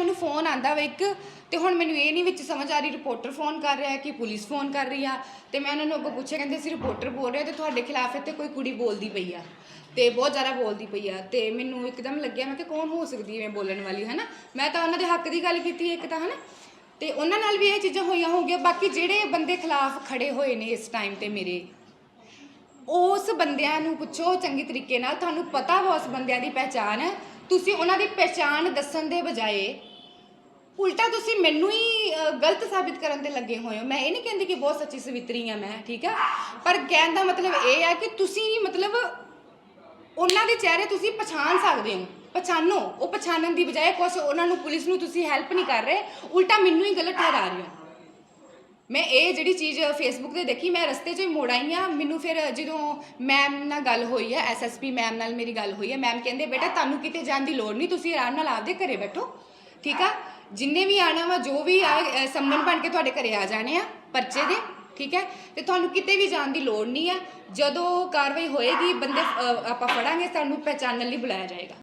ਮੈਨੂੰ ਫੋਨ ਆਂਦਾ ਵਾ ਇੱਕ, ਤੇ ਹੁਣ ਮੈਨੂੰ ਇਹ ਨਹੀਂ ਵਿੱਚ ਸਮਝ ਆ ਰਹੀ ਰਿਪੋਰਟਰ ਫੋਨ ਕਰ ਰਿਹਾ ਕਿ ਪੁਲਿਸ ਫੋਨ ਕਰ ਰਹੀ ਆ, ਤੇ ਮੈਂ ਉਹਨਾਂ ਨੂੰ ਅੱਗੋਂ ਪੁੱਛਿਆ, ਕਹਿੰਦੇ ਸੀ ਰਿਪੋਰਟਰ ਬੋਲ ਰਿਹਾ ਤੇ ਤੁਹਾਡੇ ਖਿਲਾਫ ਇੱਥੇ ਕੋਈ ਕੁੜੀ ਬੋਲਦੀ ਪਈ ਆ, ਤੇ ਬਹੁਤ ਜ਼ਿਆਦਾ ਬੋਲਦੀ ਪਈ ਆ, ਤੇ ਮੈਨੂੰ ਇੱਕਦਮ ਲੱਗਿਆ, ਮੈਂ ਕਿ ਕੌਣ ਹੋ ਸਕਦੀ ਹੈ ਬੋਲਣ ਵਾਲੀ, ਹਨਾ? ਮੈਂ ਤਾਂ ਉਹਨਾਂ ਦੇ ਹੱਕ ਦੀ ਗੱਲ ਕੀਤੀ ਇੱਕ ਤਾਂ, ਹਨਾ? ਤੇ ਉਹਨਾਂ ਨਾਲ ਵੀ ਇਹ ਚੀਜ਼ਾਂ ਹੋਈਆਂ ਹੋਗੀਆਂ ਬਾਕੀ ਜਿਹੜੇ ਬੰਦੇ ਖਿਲਾਫ ਖੜੇ ਹੋਏ ਨੇ ਇਸ ਟਾਈਮ ਤੇ ਮੇਰੇ, ਉਸ ਬੰਦਿਆਂ ਨੂੰ ਪੁੱਛੋ ਚੰਗੀ ਤਰੀਕੇ ਨਾਲ, ਤੁਹਾਨੂੰ ਪਤਾ ਵਾ ਉਸ ਬੰਦਿਆਂ ਦੀ ਪਹਿਚਾਣ, ਤੁਸੀਂ ਉਹਨਾਂ ਦੀ ਪਹਿਚਾਣ ਦੱਸਣ ਦੇ ਬਜਾਏ ਉਲਟਾ ਤੁਸੀਂ ਮੈਨੂੰ ਹੀ ਅ, ਗਲਤ ਸਾਬਿਤ ਕਰਨ ਤੇ ਲੱਗੇ ਹੋਏ ਹੋ। ਮੈਂ ਇਹ ਨਹੀਂ ਕਹਿੰਦੀ ਕਿ ਬਹੁਤ ਸੱਚੀ ਸਵਿਤਰੀ ਆ ਮੈਂ ਠੀਕ ਆ? ਪਰ ਕਹਿਣ ਦਾ ਮਤਲਬ ਇਹ ਆ ਕਿ ਤੁਸੀਂ ਮਤਲਬ ਉਹਨਾਂ ਦੇ ਚਿਹਰੇ ਤੁਸੀਂ ਪਛਾਣ ਸਕਦੇ ਹੋ ਪਛਾਣੋ। ਉਹ ਪਛਾਣਨ ਦੀ ਬਜਾਏ ਕੁਛ ਉਹਨਾਂ ਨੂੰ ਪੁਲਿਸ ਨੂੰ ਤੁਸੀਂ ਹੈਲਪ ਨਹੀਂ ਕਰ ਰਹੇ। ਉਲਟਾ ਮੈਨੂੰ ਹੀ ਗਲਤ ਠਹਿਰਾ ਰਹੇ ਹੋ। ਮੈਂ ਇਹ ਜਿਹੜੀ ਚੀਜ਼ ਫੇਸਬੁੱਕ ਤੇ ਦੇਖੀ ਮੈਂ ਰਸਤੇ 'ਚ ਹੀ ਮੁੜ ਆਈ ਹਾਂ ਮੈਨੂੰ ਫਿਰ ਜਦੋਂ ਮੈਮ ਨਾਲ ਗੱਲ ਹੋਈ ਹੈ ਐਸਐਸਪੀ ਮੈਮ ਨਾਲ ਮੇਰੀ ਗੱਲ ਹੋਈ ਹੈ ਮੈਮ ਕਹਿੰਦੇ ਬੇਟਾ ਤੁਹਾਨੂੰ ਕਿਤੇ ਜਾਣ ਦੀ ਲੋੜ ਨਹੀਂ ਤੁਸੀਂ ਆਰਾਮ ਨਾਲ ਆਪਦੇ ਘਰੇ ਬੈਠੋ। ਠੀਕ ਆ? ਜਿੰਨੇ ਵੀ ਆਣਾ ਵਾ ਜੋ ਵੀ ਆ ਅ, ਬਣ ਕੇ ਤੁਹਾਡੇ ਘਰੇ ਆ ਜਾਣੇ ਆ ਪਰਚੇ ਦੇ ਠੀਕ ਹੈ ਤੇ ਤੁਹਾਨੂੰ ਕਿਤੇ ਵੀ ਜਾਣ ਦੀ ਲੋੜ ਨਹੀਂ ਆ। ਜਦੋਂ ਕਾਰਵਾਈ ਹੋਏਗੀ ਬੰਦੇ ਆਪਾਂ ਫੜਾਂਗੇ ਤੁਹਾਨੂੰ ਪਹਿਚਾਨਣ ਲਈ ਬੁਲਾਇਆ ਜਾਏਗਾ।